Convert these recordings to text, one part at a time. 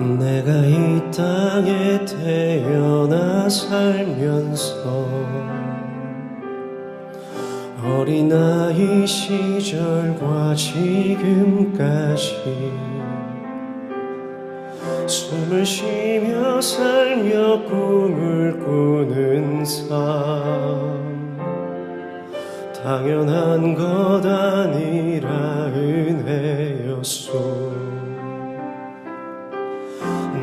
내가 이 땅에 태어나 살면서 어린아이 시절과 지금까지 숨을 쉬며 살며 꿈을 꾸는 삶. 당연한 것 아니라 은혜였소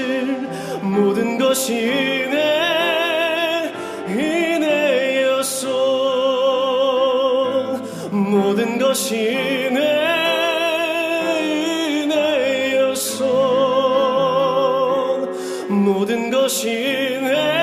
것을 모든 것이 은혜 은혜였소. 모든 것이 은혜 은혜였소. 모든 것이 은혜